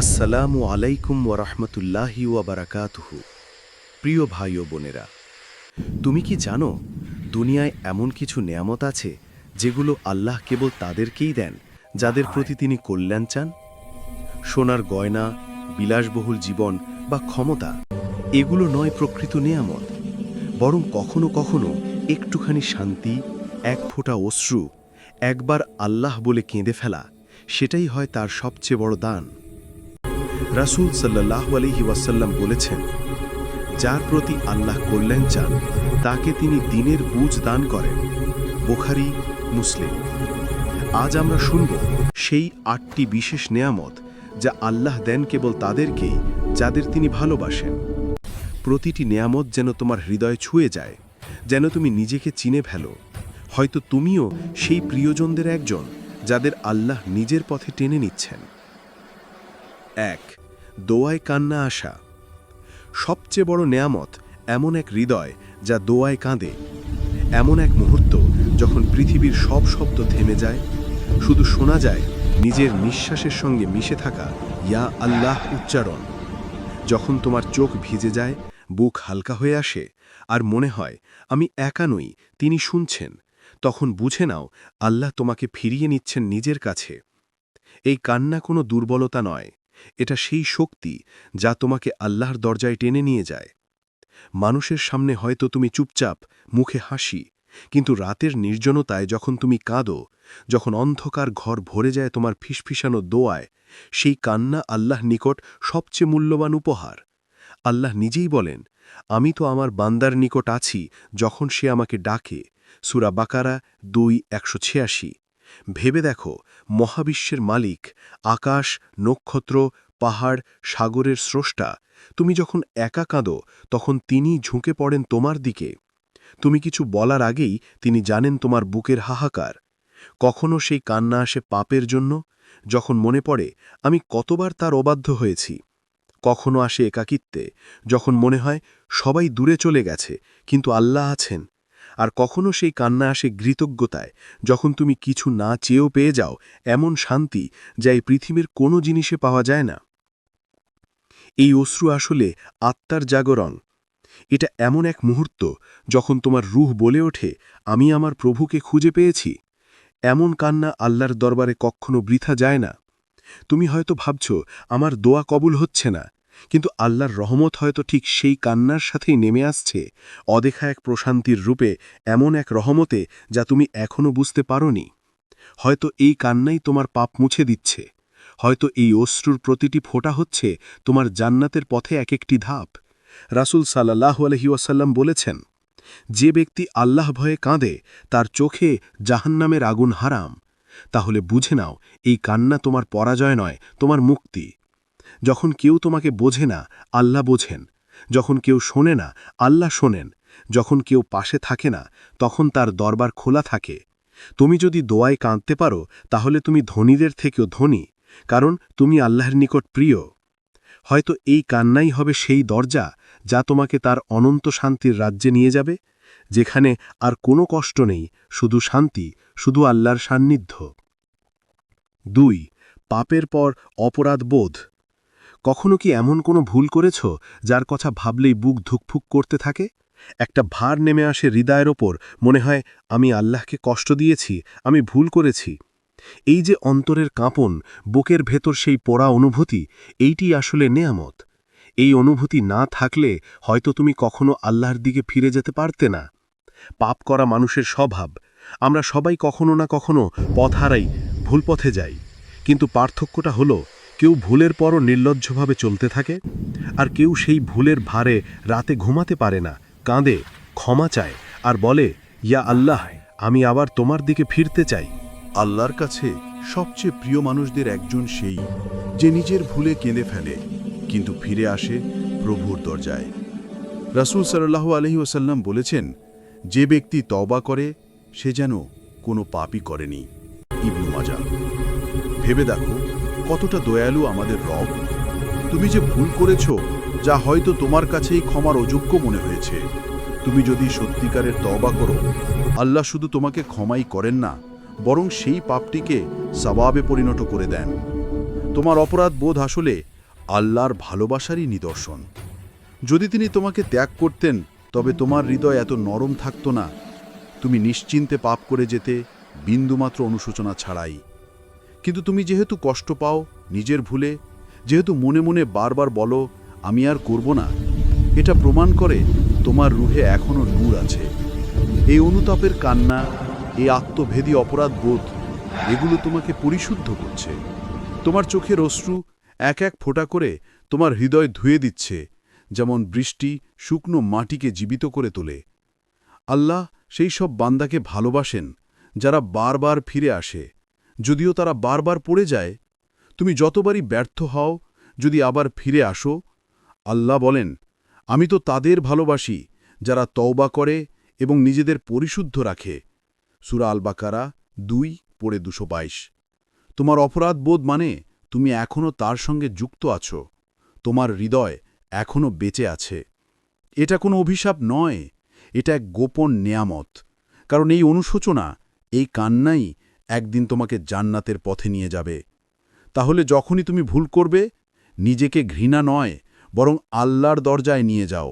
আসসালামু আলাইকুম ওরহমতুল্লাহি ওয়াবারাকাতুহু প্রিয় ভাই ও বোনেরা, তুমি কি জানো, দুনিয়ায় এমন কিছু নেয়ামত আছে যেগুলো আল্লাহ কেবল তাদেরকেই দেন, যাদের প্রতি তিনি কল্যাণ চান? সোনার গয়না, বিলাসবহুল জীবন বা ক্ষমতা, এগুলো নয় প্রকৃত নেয়ামত, বরং কখনো কখনো একটুখানি শান্তি, এক ফোঁটা অশ্রু, একবার আল্লাহ বলে কেঁদে ফেলা, সেটাই হয় তার সবচেয়ে বড় দান। রাসূল সাল্লাহ আলহি ওয়াসাল্লাম বলেছেন, যার প্রতি আল্লাহ কল্যাণ চান, তাকে তিনি দিনের বুঝ দান করেন। বোখারি, মুসলিম। আজ আমরা শুনব সেই আটটি বিশেষ নেয়ামত যা আল্লাহ দেন কেবল তাদেরকেই, যাদের তিনি ভালোবাসেন। প্রতিটি নেয়ামত যেন তোমার হৃদয় ছুঁয়ে যায়, যেন তুমি নিজেকে চিনে ফেলো। হয়তো তুমিও সেই প্রিয়জনদের একজন, যাদের আল্লাহ নিজের পথে টেনে নিচ্ছেন। এক দোয়ায় কান্না আসা। সবচেয়ে বড় নেয়ামত এমন এক হৃদয় যা দোয়ায় কাঁদে। এমন এক মুহূর্ত যখন পৃথিবীর সব শব্দ থেমে যায়, শুধু শোনা যায় নিজের নিঃশ্বাসের সঙ্গে মিশে থাকা ইয়া আল্লাহ উচ্চারণ। যখন তোমার চোখ ভিজে যায়, বুক হালকা হয়ে আসে আর মনে হয়, আমি একা নই, তিনি শুনছেন। তখন বুঝে নাও, আল্লাহ তোমাকে ফিরিয়ে নিচ্ছেন নিজের কাছে। এই কান্না কোনো দুর্বলতা নয়। এটা সেই শক্তি যা তোমাকে আল্লাহর দরজায় টেনে নিয়ে যায়। মানুষের সামনে হয়তো তুমি চুপচাপ, মুখে হাসি, কিন্তু রাতের নির্জনতায় যখন তুমি কাঁদো, যখন অন্ধকার ঘর ভরে যায় তোমার ফিসফিসানো দোয়ায়, সেই কান্না আল্লাহ নিকট সবচেয়ে মূল্যবান উপহার। আল্লাহ নিজেই বলেন, আমি তো আমার বান্দার নিকট আছি যখন সে আমাকে ডাকে। সুরা বাকারা দুই একশো ছিয়াশি। ভেবে দেখো, মহাবিশ্বের মালিক, আকাশ, নক্ষত্র, পাহাড়, সাগরের স্রষ্টা, তুমি যখন একা কাঁদো, তখন তিনি ঝুঁকে পড়েন তোমার দিকে। তুমি কিছু বলার আগেই তিনি জানেন তোমার বুকের হাহাকার। কখনো সেই কান্না আসে পাপের জন্য? যখন মনে পড়ে, আমি কতবার তার অবাধ্য হয়েছি। কখনো আসে একাকিত্বে, যখন মনে হয় সবাই দূরে চলে গেছে, কিন্তু আল্লাহ আছেন। আর কখনো সেই কান্না আসে কৃতজ্ঞতায়, যখন তুমি কিছু না চেয়েও পেয়ে যাও এমন শান্তি যা এই পৃথিবীর কোনো জিনিসে পাওয়া যায় না। এই অশ্রু আসলে আত্মার জাগরণ। এটা এমন এক মুহূর্ত যখন তোমার রুহ বলে ওঠে, আমি আমার প্রভুকে খুঁজে পেয়েছি। এমন কান্না আল্লাহর দরবারে কখনো বৃথা যায় না। তুমি হয়তো ভাবছ, আমার দোয়া কবুল হচ্ছে না। কিন্তু আল্লাহর রহমত হয়তো ঠিক সেই কান্নার সাথেই নেমে আসছে, অদেখা এক প্রশান্তির রূপে, এমন এক রহমতে যা তুমি এখনও বুঝতে পারোনি। হয়তো এই কান্নাই তোমার পাপ মুছে দিচ্ছে। হয়তো এই অশ্রুর প্রতিটি ফোঁটা হচ্ছে তোমার জান্নাতের পথে এক একটি ধাপ। রাসুল সাল্লাহ আলহি ওয়াসাল্লাম বলেছেন, যে ব্যক্তি আল্লাহ ভয়ে কাঁদে, তার চোখে জাহান্নামের আগুন হারাম। তাহলে বুঝে নাও, এই কান্না তোমার পরাজয় নয়, তোমার মুক্তি। যখন কেউ তোমাকে বোঝে না, আল্লাহ বোঝেন। যখন কেউ শোনে না, আল্লাহ শোনেন। যখন কেউ পাশে থাকে না, তখন তার দরবার খোলা থাকে। তুমি যদি দোয়ায় কাঁদতে পারো, তাহলে তুমি ধনীদের থেকেও ধনী, কারণ তুমি আল্লাহর নিকট প্রিয়। হয়তো এই কান্নাই হবে সেই দরজা যা তোমাকে তার অনন্ত শান্তির রাজ্যে নিয়ে যাবে, যেখানে আর কোনো কষ্ট নেই, শুধু শান্তি, শুধু আল্লাহর সান্নিধ্য। দুই, পাপের পর অপরাধ বোধ কখনো কি এমন কোনো ভুল করেছ যার কথা ভাবলেই বুক ধুকফুক করতে থাকে? একটা ভার নেমে আসে হৃদয়ের ওপর, মনে হয়, আমি আল্লাহকে কষ্ট দিয়েছি, আমি ভুল করেছি। এই যে অন্তরের কাঁপন, বুকের ভেতর সেই পোড়া অনুভূতি, এইটি আসলে নেয়ামত। এই অনুভূতি না থাকলে হয়তো তুমি কখনো আল্লাহর দিকে ফিরে যেতে পারতে না। পাপ করা মানুষের স্বভাব। আমরা সবাই কখনো না কখনো পথ হারাই, ভুল পথে যাই। কিন্তু পার্থক্যটা হলো কেউ ভুলের পরও নির্লজ্জভাবে চলতে থাকে, আর কেউ সেই ভুলের ভারে রাতে ঘুমাতে পারে না, কাঁদে, ক্ষমা চায়, আর বলে, ইয়া আল্লাহ, আমি আবার তোমার দিকে ফিরতে চাই। আল্লাহর কাছে সবচেয়ে প্রিয় মানুষদের একজন সেই, যে নিজের ভুলে কেঁদে ফেলে, কিন্তু ফিরে আসে প্রভুর দরজায়। রাসূল সাল্লাহ আলহি ওসাল্লাম বলেছেন, যে ব্যক্তি তবা করে, সে যেন কোনো পাপই করেনি। ইবনু মাজা ভেবে দেখো কতটা দয়ালু আমাদের রব? তুমি যে ভুল করেছ, যা হয়তো তোমার কাছেই ক্ষমার অযোগ্য মনে হয়েছে, তুমি যদি সত্যিকারের তবা করো, আল্লাহ শুধু তোমাকে ক্ষমাই করেন না, বরং সেই পাপটিকে সবাবে পরিণত করে দেন। তোমার অপরাধ বোধ আসলে আল্লাহর ভালোবাসারই নিদর্শন। যদি তিনি তোমাকে ত্যাগ করতেন, তবে তোমার হৃদয় এত নরম থাকতো না। তুমি নিশ্চিন্তে পাপ করে যেতে বিন্দুমাত্র অনুশোচনা ছাড়াই। কিন্তু তুমি যেহেতু কষ্ট পাও নিজের ভুলে, যেহেতু মনে মনে বারবার বলো, আমি আর করব না, এটা প্রমাণ করে তোমার রুহে এখনও নূর আছে। এই অনুতাপের কান্না, এই আত্মভেদী অপরাধ বোধ, এগুলো তোমাকে পরিশুদ্ধ করছে। তোমার চোখের অশ্রু এক এক ফোঁটা করে তোমার হৃদয় ধুয়ে দিচ্ছে, যেমন বৃষ্টি শুকনো মাটিকে জীবিত করে তোলে। আল্লাহ সেই সব বান্দাকে ভালোবাসেন, যারা বারবার ফিরে আসে। যদিও তারা বারবার পড়ে যায়, তুমি যতবারই ব্যর্থ হও, যদি আবার ফিরে আসো, আল্লাহ বলেন, আমি তো তাদের ভালোবাসি, যারা তওবা করে এবং নিজেদের পরিশুদ্ধ রাখে। সুরা আল বাকারা দুই পড়ে দুশো তোমার অপরাধ বোধ মানে তুমি এখনও তার সঙ্গে যুক্ত আছো, তোমার হৃদয় এখনও বেঁচে আছে। এটা কোনো অভিশাপ নয়, এটা এক গোপন নেয়ামত, কারণ এই অনুশোচনা, এই কান্নাই একদিন তোমাকে জান্নাতের পথে নিয়ে যাবে। তাহলে যখনই তুমি ভুল করবে, নিজেকে ঘৃণা নয়, বরং আল্লাহর দরজায় নিয়ে যাও।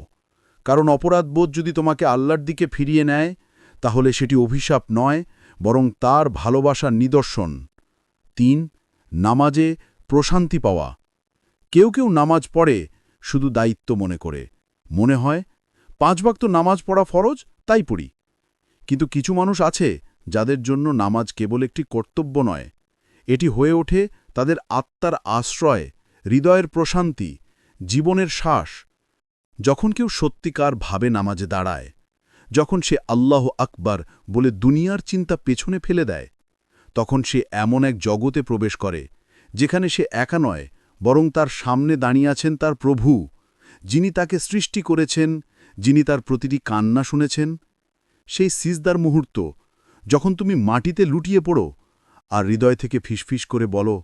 কারণ অপরাধবোধ যদি তোমাকে আল্লাহর দিকে ফিরিয়ে নেয়, তাহলে সেটি অভিশাপ নয়, বরং তার ভালোবাসার নিদর্শন। তিন, নামাজে প্রশান্তি পাওয়া। কেউ কেউ নামাজ পড়ে, শুধু দায়িত্ব মনে করে। মনে হয়, পাঁচ তো নামাজ পড়া ফরজ, তাই পড়ি। কিন্তু কিছু মানুষ আছে যাদের জন্য নামাজ কেবল একটি কর্তব্য নয়, এটি হয়ে ওঠে তাদের আত্মার আশ্রয়, হৃদয়ের প্রশান্তি, জীবনের শ্বাস। যখন কেউ সত্যিকার ভাবে নামাজে দাঁড়ায়, যখন সে আল্লাহ আকবার বলে দুনিয়ার চিন্তা পেছনে ফেলে দেয়, তখন সে এমন এক জগতে প্রবেশ করে, যেখানে সে একা নয়, বরং তার সামনে দাঁড়িয়ে আছেন তার প্রভু, যিনি তাকে সৃষ্টি করেছেন, যিনি তার প্রতিটি কান্না শুনেছেন। সেই সিজদার মুহূর্ত যখন তুমি মাটিতে লুটিয়ে পড়ো আর হৃদয় থেকে ফিসফিস করে বলো,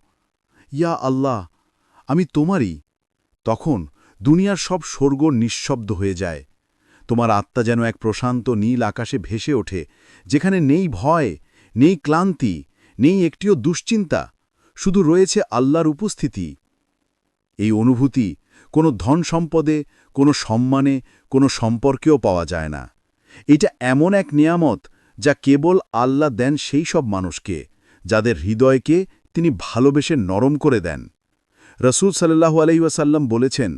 ইয়া আল্লাহ, আমি তোমারই, তখন দুনিয়ার সব স্বর্গ নিঃশব্দ হয়ে যায়। তোমার আত্মা যেন এক প্রশান্ত নীল আকাশে ভেসে ওঠে, যেখানে নেই ভয়, নেই ক্লান্তি, নেই একটিও দুশ্চিন্তা, শুধু রয়েছে আল্লাহর উপস্থিতি। এই অনুভূতি কোনো ধন সম্পদে, কোনো সম্মানে, কোনো সম্পর্কেও পাওয়া যায় না। এটা এমন এক নিয়ামত যা কেবল আল্লাহ দেন সেই সব মানুষকে, যাদের হৃদয়কে তিনি ভালোবেসে নরম করে দেন। রসুল সাল্লাহু আলহিউসাল্লাম বলেছেন,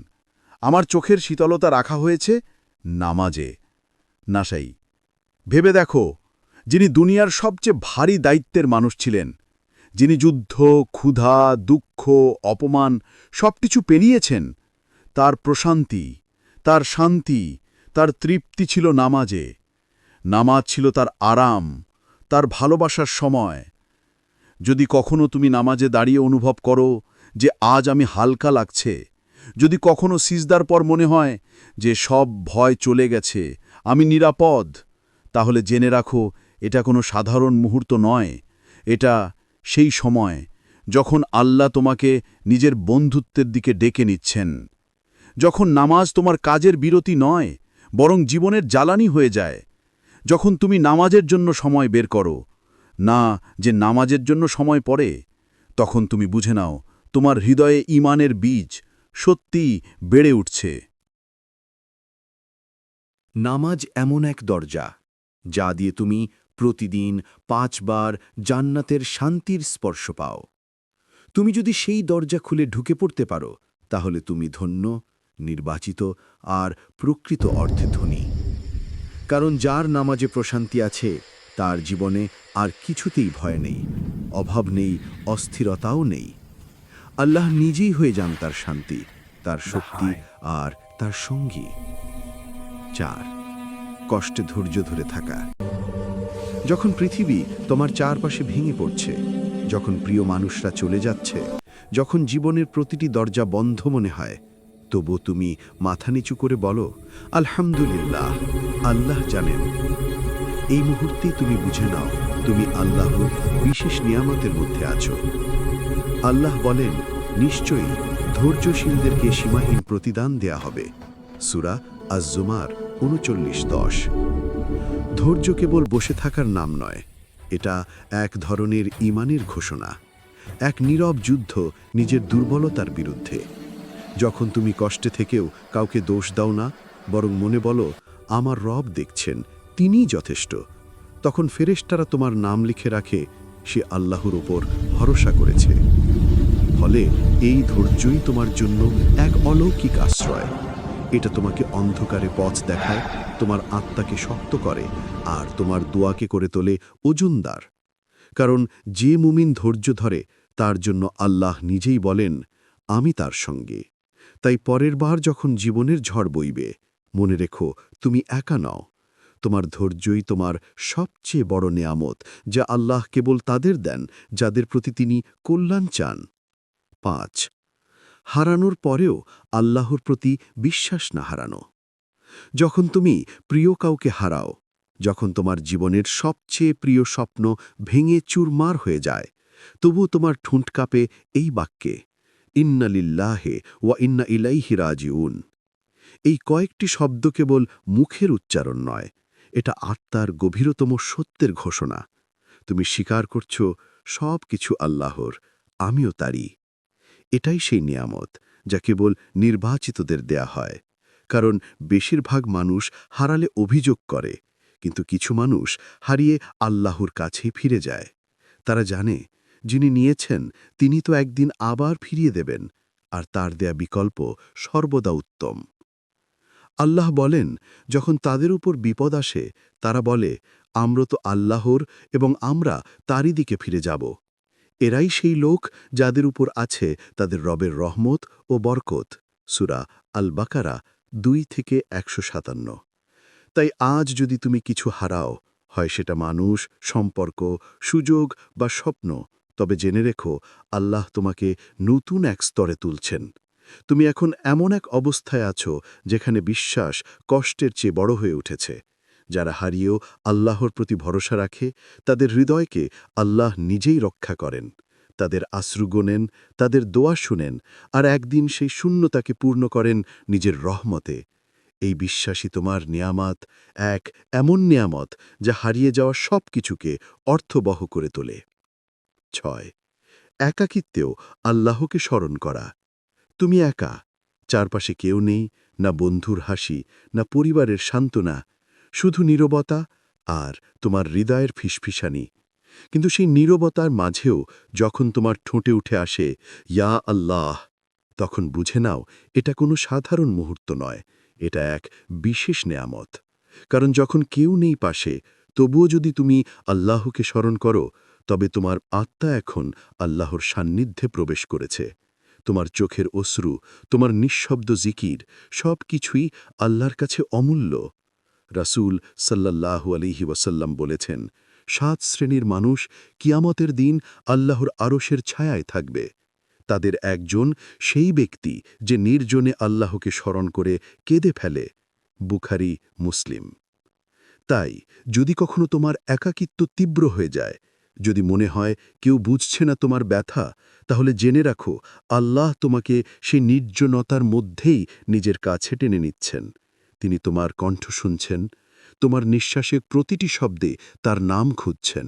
আমার চোখের শীতলতা রাখা হয়েছে নামাজে। নাসাই ভেবে দেখো, যিনি দুনিয়ার সবচেয়ে ভারী দায়িত্বের মানুষ ছিলেন, যিনি যুদ্ধ, ক্ষুধা, দুঃখ, অপমান সবকিছু পেরিয়েছেন, তার প্রশান্তি, তার শান্তি, তার তৃপ্তি ছিল নামাজে। নামাজ ছিল তার আরাম, তার ভালোবাসার সময়। যদি কখনো তুমি নামাজে দাঁড়িয়ে অনুভব করো যে আজ আমি হালকা লাগছে, যদি কখনো সিজদার পর মনে হয় যে সব ভয় চলে গেছে, আমি নিরাপদ, তাহলে জেনে রাখো এটা কোনো সাধারণ মুহূর্ত নয়, এটা সেই সময় যখন আল্লাহ তোমাকে নিজের বন্ধুত্বের দিকে ডেকে নিচ্ছেন। যখন নামাজ তোমার কাজের বিরতি নয়, বরং জীবনের জ্বালানি হয়ে যায় যখন তুমি নামাজের জন্য সময় বের করো, না যে নামাজের জন্য সময় পড়ে, তখন তুমি বুঝে নাও, তোমার হৃদয়ে ইমানের বীজ সত্যি বেড়ে উঠছে। নামাজ এমন এক দরজা, যা দিয়ে তুমি প্রতিদিন পাঁচবার জান্নাতের শান্তির স্পর্শ পাও। তুমি যদি সেই দরজা খুলে ঢুকে পড়তে পারো, তাহলে তুমি ধন্য, নির্বাচিত আর প্রকৃত অর্থে ধনী। কারণ যার নামাজে প্রশান্তি আছে তার জীবনে আর কিছুতেই ভয় নেই অভাব নেই অস্থিরতাও নেই। আল্লাহ নিজেই হয়ে যান তার শান্তি তার শক্তি আর তার সঙ্গী। চার কষ্টে ধৈর্য ধরে থাকা। যখন পৃথিবী তোমার চারপাশে ভেঙে পড়ছে যখন প্রিয় মানুষরা চলে যাচ্ছে যখন জীবনের প্রতিটি দরজা বন্ধ মনে হয় তবু তুমি মাথা নিচু করে বলো, আলহামদুলিল্লাহ, আল্লাহ জানেন। এই মুহূর্তেই তুমি বুঝে নাও, তুমি আল্লাহর বিশেষ নিয়ামতের মধ্যে আছো। আল্লাহ বলেন, নিশ্চয়ই ধৈর্যশীলদেরকে সীমাহীন প্রতিদান দেয়া হবে। সুরা আজ-জুমার উনচল্লিশ দশ। ধৈর্য কেবল বসে থাকার নাম নয়, এটা এক ধরনের ইমানের ঘোষণা, এক নীরব যুদ্ধ নিজের দুর্বলতার বিরুদ্ধে। যখন তুমি কষ্টে থেকেও কাউকে দোষ দাও না, বরং মনে বলো, আমার রব দেখছেন, তিনিই যথেষ্ট। তখন ফেরেশতারা তোমার নাম লিখে রাখে, সে আল্লাহর ওপর ভরসা করেছে। ফলে এই ধৈর্যই তোমার জন্য এক অলৌকিক আশ্রয়। এটা তোমাকে অন্ধকারে পথ দেখায়, তোমার আত্মাকে শক্ত করে, আর তোমার দোয়াকে করে তোলে ওজনদার কারণ যে মুমিন ধৈর্য ধরে, তার জন্য আল্লাহ নিজেই বলেন, আমি তার সঙ্গে। তাই পরের বার যখন জীবনের ঝড় বইবে, মনে রেখো, তুমি একা নাও। তোমার ধৈর্যই তোমার সবচেয়ে বড় নেয়ামত, যা আল্লাহ কেবল তাদের দেন, যাদের প্রতি তিনি কল্যাণ চান। পাঁচ, হারানোর পরেও আল্লাহর প্রতি বিশ্বাস না হারানো। যখন তুমি প্রিয় কাউকে হারাও, যখন তোমার জীবনের সবচেয়ে প্রিয় স্বপ্ন ভেঙে চুরমার হয়ে যায় তবু তোমার ঠুঁট কাঁপে এই বাক্যে। ইন্না লিল্লাহে ওয়া ইন্না ইলাইহি রাজিউন। এই কয়েকটি শব্দ কেবল মুখের উচ্চারণ নয়, এটা আত্মার গভীরতম সত্যের ঘোষণা। তুমি স্বীকার করছ সব কিছু আল্লাহর, আমিও তারই। এটাই সেই নিয়ামত, যা কেবল নির্বাচিতদের দেয়া হয়। কারণ বেশিরভাগ মানুষ হারালে অভিযোগ করে, কিন্তু কিছু মানুষ হারিয়ে আল্লাহর কাছেই ফিরে যায়। তারা জানে যিনি নিয়েছেন, তিনি তো একদিন আবার ফিরিয়ে দেবেন, আর তার দেয়া বিকল্প সর্বদা উত্তম। আল্লাহ বলেন, যখন তাদের উপর বিপদ আসে, তারা বলে, আমরা তো আল্লাহর এবং আমরা তারই দিকে ফিরে যাব। এরাই সেই লোক যাদের উপর আছে তাদের রবের রহমত ও বরকত। সুরা আল বাকারা দুই থেকে একশো সাতান্ন। তাই আজ যদি তুমি কিছু হারাও, হয় সেটা মানুষ, সম্পর্ক, সুযোগ বা স্বপ্ন তবে জেনে রেখো, আল্লাহ তোমাকে নতুন এক স্তরে তুলছেন। তুমি এখন এমন এক অবস্থায় আছো যেখানে বিশ্বাস কষ্টের চেয়ে বড় হয়ে উঠেছে। যারা হারিয়েও আল্লাহর প্রতি ভরসা রাখে, তাদের হৃদয়কে আল্লাহ নিজেই রক্ষা করেন। তাদের আশ্রু গোনেন, তাদের দোয়া শুনেন, আর একদিন সেই শূন্যতাকে পূর্ণ করেন নিজের রহমতে। এই বিশ্বাসী তোমার নিয়ামত এক এমন নিয়ামত যা হারিয়ে যাওয়া সব কিছুকে অর্থবহ করে তোলে। ছয়। একাকিত্বেও আল্লাহকে স্মরণ করা। তুমি একা, চারপাশে কেউ নেই, না বন্ধুর হাসি, না পরিবারের সান্ত্বনা, শুধু নীরবতা আর তোমার হৃদয়ের ফিসফিসানি। কিন্তু সেই নীরবতার মাঝেও যখন তোমার ঠোঁটে উঠে আসে, ইয়া আল্লাহ, তখন বুঝে নাও, এটা কোনো সাধারণ মুহূর্ত নয়, এটা এক বিশেষ নেয়ামত। কারণ যখন কেউ নেই পাশে, তবুও যদি তুমি আল্লাহকে স্মরণ করো তবে তোমার আত্মা এখন আল্লাহর সান্নিধ্যে প্রবেশ করেছে। তোমার চোখের অশ্রু, তোমার নিঃশব্দ জিকির সব কিছুই আল্লাহর কাছে অমূল্য। রাসূল সাল্লাল্লাহু আলিহি ওয়াসাল্লাম বলেছেন, সাত শ্রেণির মানুষ কিয়ামতের দিন আল্লাহর আরশের ছায়ায় থাকবে। তাদের একজন সেই ব্যক্তি যে নির্জনে আল্লাহকে স্মরণ করে কেঁদে ফেলে, বুখারি, মুসলিম। তাই যদি কখনো তোমার একাকিত্ব তীব্র হয়ে যায় যদি মনে হয় কেউ বুঝছে না তোমার ব্যথা, তাহলে জেনে রাখো, আল্লাহ তোমাকে সেই নির্জনতার মধ্যেই নিজের কাছে টেনে নিচ্ছেন। তিনি তোমার কণ্ঠ শুনছেন, তোমার নিঃশ্বাসের প্রতিটি শব্দে তার নাম খুঁজছেন।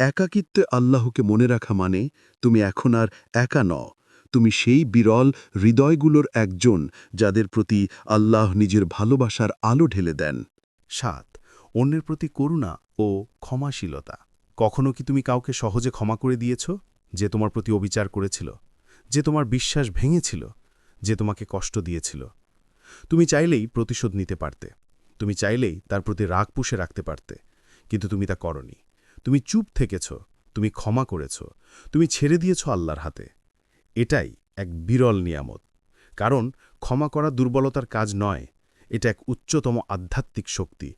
একাকিত্বে আল্লাহকে মনে রাখা মানে তুমি এখন আর একা নও, তুমি সেই বিরল হৃদয়গুলোর একজন যাদের প্রতি আল্লাহ নিজের ভালোবাসার আলো ঢেলে দেন। সাত, অন্যের প্রতি করুণা ও ক্ষমাশীলতা। কখনো কি তুমি কাউকে সহজে ক্ষমা করে দিয়েছ যে তোমার প্রতি অবিচার করেছিল, যে তোমার বিশ্বাস ভেঙেছিল, যে তোমাকে কষ্ট দিয়েছিল? তুমি চাইলেই প্রতিশোধ নিতে পারতে, তুমি চাইলেই তার প্রতি রাগ পুষে রাখতে পারতে, কিন্তু তুমি তা করনি। তুমি চুপ থেকেছ, তুমি ক্ষমা করেছ, তুমি ছেড়ে দিয়েছ আল্লাহর হাতে। এটাই এক বিরল নিয়ামত। কারণ ক্ষমা করা দুর্বলতার কাজ নয়, এটা এক উচ্চতম আধ্যাত্মিক শক্তি।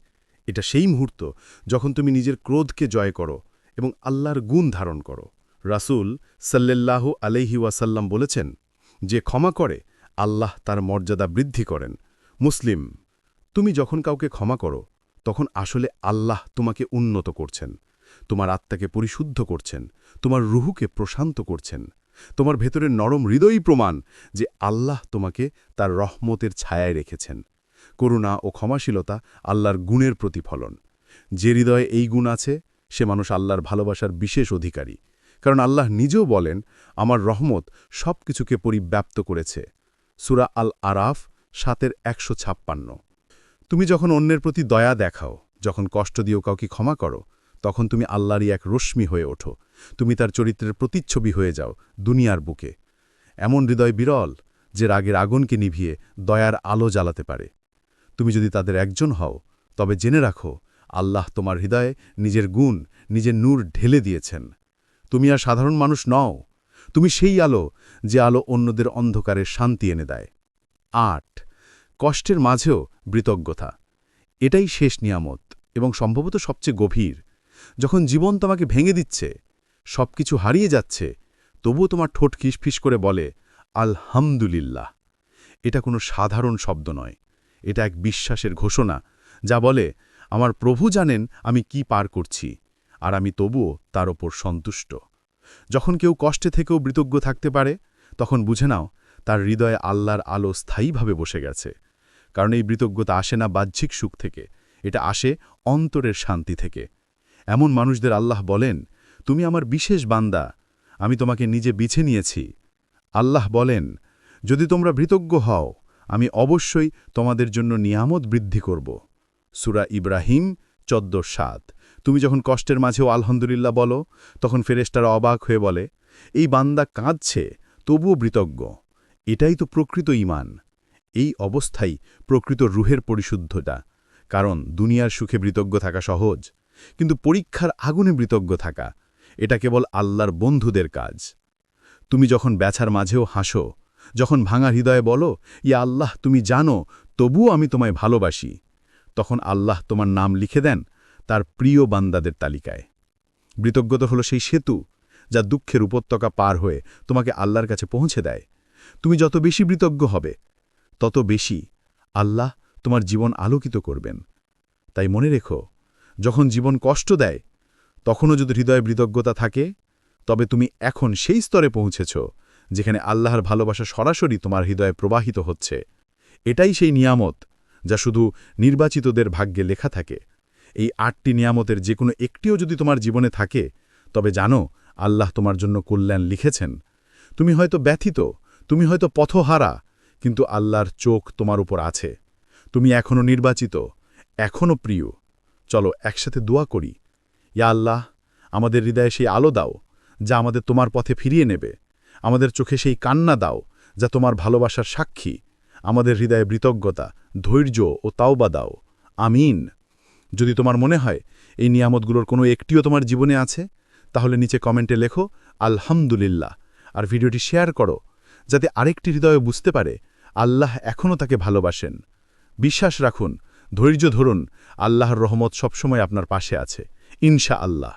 এটা সেই মুহূর্ত যখন তুমি নিজের ক্রোধকে জয় করো এবং আল্লাহর গুণ ধারণ করো। রাসূল সাল্লাল্লাহ আলাইহি ওয়াসাল্লাম বলেছেন, যে ক্ষমা করে, আল্লাহ তার মর্যাদা বৃদ্ধি করেন। মুসলিম, তুমি যখন কাউকে ক্ষমা করো, তখন আসলে আল্লাহ তোমাকে উন্নত করছেন। তোমার আত্মাকে পরিশুদ্ধ করছেন। তোমার রুহুকে প্রশান্ত করছেন। তোমার ভেতরের নরম হৃদয়ই প্রমাণ যে আল্লাহ তোমাকে তার রহমতের ছায়ায় রেখেছেন। করুণা ও ক্ষমাশীলতা আল্লাহর গুণের প্রতিফলন। যে হৃদয়ে এই গুণ আছে সে মানুষ আল্লাহর ভালোবাসার বিশেষ অধিকারী। কারণ আল্লাহ নিজেও বলেন, আমার রহমত সব কিছুকে পরিব্যাপ্ত করেছে। সুরা আল আরাফ সাতের একশো ছাপ্পান্ন। তুমি যখন অন্যের প্রতি দয়া দেখাও, যখন কষ্ট দিয়েও কাউকে ক্ষমা করো, তখন তুমি আল্লাহরই এক রশ্মি হয়ে ওঠো। তুমি তার চরিত্রের প্রতিচ্ছবি হয়ে যাও দুনিয়ার বুকে। এমন হৃদয় বিরল যে রাগের আগুনকে নিভিয়ে দয়ার আলো জ্বালাতে পারে। তুমি যদি তাদের একজন হও, তবে জেনে রাখো আল্লাহ তোমার হৃদয়ে নিজের গুণ, নিজের নূর ঢেলে দিয়েছেন। তুমি আর সাধারণ মানুষ নও। তুমি সেই আলো যে আলো অন্যদের অন্ধকারে শান্তি এনে দেয়। আট, কষ্টের মাঝেও বৃতজ্ঞতা। এটাই শেষ নিয়ামত এবং সম্ভবত সবচেয়ে গভীর। যখন জীবন তোমাকে ভেঙে দিচ্ছে সব কিছু হারিয়ে যাচ্ছে, তবুও তোমার ঠোঁট খিসফিস করে বলে, আলহামদুলিল্লাহ। এটা কোনো সাধারণ শব্দ নয়। এটা এক বিশ্বাসের ঘোষণা, যা বলে আমার প্রভু জানেন আমি কি পার করছি, আর আমি তবুও তার ওপর সন্তুষ্ট। যখন কেউ কষ্টে থেকেও বৃতজ্ঞ থাকতে পারে, তখন বুঝে নাও, তার হৃদয়ে আল্লাহর আলো স্থায়ীভাবে বসে গেছে। কারণ এই বৃতজ্ঞতা আসে না বাহ্যিক সুখ থেকে, এটা আসে অন্তরের শান্তি থেকে। এমন মানুষদের আল্লাহ বলেন, তুমি আমার বিশেষ বান্দা, আমি তোমাকে নিজে বিছে নিয়েছি। আল্লাহ বলেন, যদি তোমরা বৃতজ্ঞ হও, আমি অবশ্যই তোমাদের জন্য নিয়ামত বৃদ্ধি করব। সুরা ইব্রাহিম চোদ্দ সাত। তুমি যখন কষ্টের মাঝেও আলহামদুলিল্লাহ বলো, তখন ফেরেস্তারা অবাক হয়ে বলে, এই বান্দা কাঁদছে, তবুও বৃতজ্ঞ। এটাই তো প্রকৃত ইমান এই অবস্থাই প্রকৃত রুহের পরিশুদ্ধতা। কারণ দুনিয়ার সুখে বৃতজ্ঞ থাকা সহজ, কিন্তু পরীক্ষার আগুনে বৃতজ্ঞ থাকা, এটা কেবল আল্লাহর বন্ধুদের কাজ। তুমি যখন ব্যাছার মাঝেও হাসো, যখন ভাঙা হৃদয়ে বলো, ইয়া আল্লাহ, তুমি জানো, তবুও আমি তোমায় ভালোবাসি। তখন আল্লাহ তোমার নাম লিখে দেন তার প্রিয় বান্দাদের তালিকায়। বৃতজ্ঞতা হলো সেই সেতু যা দুঃখের উপত্যকা পার হয়ে তোমাকে আল্লাহর কাছে পৌঁছে দেয়। তুমি যত বেশি বৃতজ্ঞ হবে, তত বেশি আল্লাহ তোমার জীবন আলোকিত করবেন। তাই মনে রেখো, যখন জীবন কষ্ট দেয়, তখনও যদি হৃদয়ে বৃতজ্ঞতা থাকে, তবে তুমি এখন সেই স্তরে পৌঁছেছ, যেখানে আল্লাহর ভালোবাসা সরাসরি তোমার হৃদয়ে প্রবাহিত হচ্ছে। এটাই সেই নিয়ামত যা শুধু নির্বাচিতদের ভাগ্যে লেখা থাকে। এই আটটি নিয়ামতের যে কোনো একটিও যদি তোমার জীবনে থাকে, তবে জানো, আল্লাহ তোমার জন্য কল্যাণ লিখেছেন। তুমি হয়তো ব্যথিত, তুমি হয়তো পথহারা, কিন্তু আল্লাহর চোখ তোমার উপর আছে। তুমি এখনও নির্বাচিত এখনও প্রিয়। চলো একসাথে দোয়া করি। ইয়া আল্লাহ, আমাদের হৃদয়ে সেই আলো দাও, যা আমাদের তোমার পথে ফিরিয়ে নেবে। আমাদের চোখে সেই কান্না দাও, যা তোমার ভালোবাসার সাক্ষী। আমাদের হৃদয়ে বৃতজ্ঞতা, ধৈর্য ও তাওবা দাও। আমিন। যদি তোমার মনে হয় এই নিয়ামতগুলোর কোনো একটিও তোমার জীবনে আছে, তাহলে নিচে কমেন্টে লেখো, আলহামদুলিল্লাহ। আর ভিডিওটি শেয়ার করো, যাতে আরেকটি হৃদয়ে বুঝতে পারে আল্লাহ এখনও তাকে ভালোবাসেন। বিশ্বাস রাখুন, ধৈর্য ধরুন, আল্লাহর রহমত সবসময় আপনার পাশে আছে। ইনশা আল্লাহ